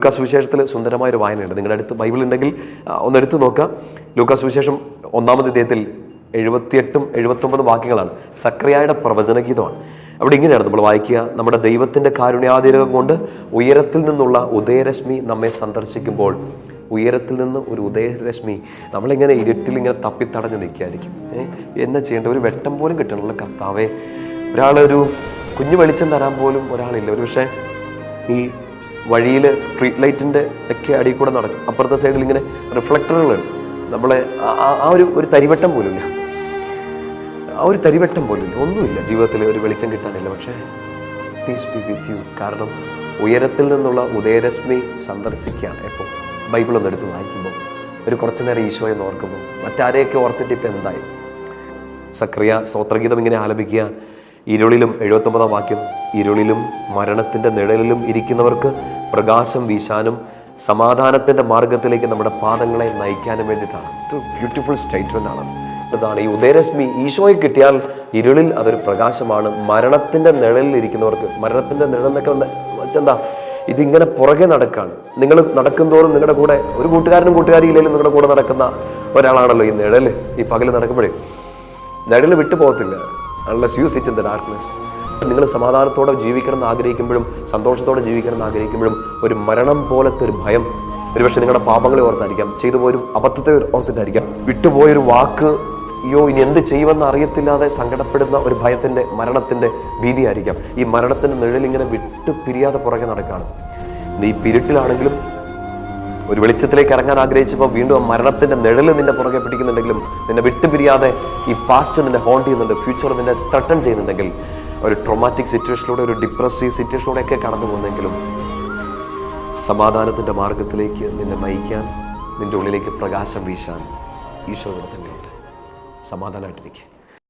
Lucas സുവിശേഷത്തിൽ സുന്ദരമായ ഒരു വായനയുണ്ട്. നിങ്ങളുടെ അടുത്ത് ബൈബിൾ ഉണ്ടെങ്കിൽ ഒന്ന് എടുത്തു നോക്കാം ലൂക്കാസ് സുവിശേഷം ഒന്നാമത് ഇദ്ദേഹത്തിൽ എഴുപത്തിയെട്ടും എഴുപത്തൊമ്പതും വാക്യങ്ങളാണ്. സക്രിയായുടെ പ്രവചനഗീതമാണ്. അവിടെ ഇങ്ങനെയാണ് നമ്മൾ വായിക്കുക. നമ്മുടെ ദൈവത്തിന്റെ കാരുണ്യാതിരകം കൊണ്ട് ഉയരത്തിൽ നിന്നുള്ള ഉദയരശ്മി നമ്മെ സന്ദർശിക്കുമ്പോൾ ഉയരത്തിൽ നിന്ന് ഒരു ഉദയരശ്മി നമ്മളിങ്ങനെ ഇരുട്ടിൽ ഇങ്ങനെ തപ്പിത്തടഞ്ഞ് നിൽക്കുകയായിരിക്കും. എന്നാ ചെയ്യേണ്ട ഒരു വെട്ടം പോലും കിട്ടണമല്ലോ കർത്താവേ. ഒരാളൊരു കുഞ്ഞു വെളിച്ചം തരാൻ പോലും ഒരാളില്ല. ഒരു പക്ഷേ ഈ വഴിയിൽ സ്ട്രീറ്റ് ലൈറ്റിന്റെ ഒക്കെ അടിയിൽ കൂടെ നടക്കും അപ്പുറത്തെ സൈഡിൽ ഇങ്ങനെ റിഫ്ലക്ടറുകളുണ്ട് നമ്മളെ ആ- ഒരു ഒരു തരിവട്ടം പോലുമില്ല ആ ഒരു തരിവട്ടം പോലുമില്ല ഒന്നുമില്ല ജീവിതത്തിൽ ഒരു വെളിച്ചം കിട്ടാനില്ല. പക്ഷേ പ്ലീസ് ബി വിത്ത് യു കാരണം ഉയരത്തിൽ നിന്നുള്ള ഉദയരശ്മി സന്ദർശിക്കുകയാണ് എപ്പോൾ ബൈബിൾ ഒന്ന് എടുത്ത് വായിക്കുമ്പോൾ ഒരു കുറച്ചു നേരം ഈശോയെ ഓർക്കുമ്പോൾ മറ്റാരെയൊക്കെ ഓർത്തിട്ട് ഇപ്പം എന്തായി? സക്രിയ സ്തോത്രഗീതം ഇങ്ങനെ ആലപിക്കുക. ഇരുളിലും എഴുപത്തൊമ്പതാം വാക്യം ഇരുളിലും മരണത്തിന്റെ നിഴലിലും ഇരിക്കുന്നവർക്ക് പ്രകാശം വീശാനും സമാധാനത്തിന്റെ മാർഗത്തിലേക്ക് നമ്മുടെ പാദങ്ങളെ നയിക്കാനും വേണ്ടിയിട്ടാണ്. ബ്യൂട്ടിഫുൾ സ്റ്റേറ്റ്മെന്റ് ആണ്. ഇതാണ് ഈ ഉദയരശ്മി ഈശോയെ കിട്ടിയാൽ ഇരുളിൽ അതൊരു പ്രകാശമാണ്. മരണത്തിന്റെ നിഴലിൽ ഇരിക്കുന്നവർക്ക് മരണത്തിന്റെ നിഴൽ എന്താ ഇതിങ്ങനെ പുറകെ നടക്കാണ്. നിങ്ങൾ നടക്കുന്തോറും നിങ്ങളുടെ കൂടെ ഒരു കൂട്ടുകാരനും കൂട്ടുകാരിയില്ലെങ്കിലും നിങ്ങളുടെ കൂടെ നടക്കുന്ന ഒരാളാണല്ലോ ഈ നിഴൽ ഈ പകൽ നടക്കുമ്പോഴേ. നിഴൽ വിട്ടു പോകത്തില്ല unless you sit in the darkness നിങ്ങൾ സമാധാനത്തോടെ ജീവിക്കണം എന്ന് ആഗ്രഹിക്കുമ്പോഴും സന്തോഷത്തോടെ ജീവിക്കണം എന്ന് ആഗ്രഹിക്കുമ്പോഴും ഒരു മരണം പോലത്തെ ഒരു ഭയം ഒരുപക്ഷെ നിങ്ങളുടെ പാപങ്ങളെ ഓർത്തായിരിക്കാം. ചെയ്തു പോയൊരു അബദ്ധത്തെ ഓർത്തിട്ടായിരിക്കാം. വിട്ടുപോയൊരു വാക്ക് അയ്യോ ഇനി എന്ത് ചെയ്യുമെന്ന് അറിയത്തില്ലാതെ സങ്കടപ്പെടുന്ന ഒരു ഭയത്തിന്റെ മരണത്തിന്റെ ഭീതിയായിരിക്കാം. ഈ മരണത്തിന്റെ നിഴലിങ്ങനെ വിട്ടു പിരിയാതെ പുറകെ നടക്കുകയാണ്. നീ പിരിട്ടിലാണെങ്കിലും ഒരു വെളിച്ചത്തിലേക്ക് ഇറങ്ങാൻ ആഗ്രഹിച്ചപ്പോൾ വീണ്ടും ആ മരണത്തിന്റെ നിഴൽ നിന്റെ പുറകെ പിടിക്കുന്നുണ്ടെങ്കിലും നിന്നെ വിട്ടുപിരിയാതെ ഈ പാസ്റ്റ് നിന്നെ ഹോണ്ട് ചെയ്യുന്നുണ്ട് ഫ്യൂച്ചർ നിന്നെ ത്രട്ടൺ ചെയ്യുന്നുണ്ടെങ്കിൽ ഒരു ട്രോമാറ്റിക് സിറ്റുവേഷനിലൂടെ ഒരു ഡിപ്രസീവ് സിറ്റുവേഷനിലൂടെ ഒക്കെ കടന്നു പോകുന്നെങ്കിലും സമാധാനത്തിന്റെ മാർഗത്തിലേക്ക് നിന്നെ നയിക്കാൻ നിന്റെ ഉള്ളിലേക്ക് പ്രകാശം വീശാൻ ഈശോ തന്നെയുണ്ട്. സമാധാനമായിട്ടിരിക്കുക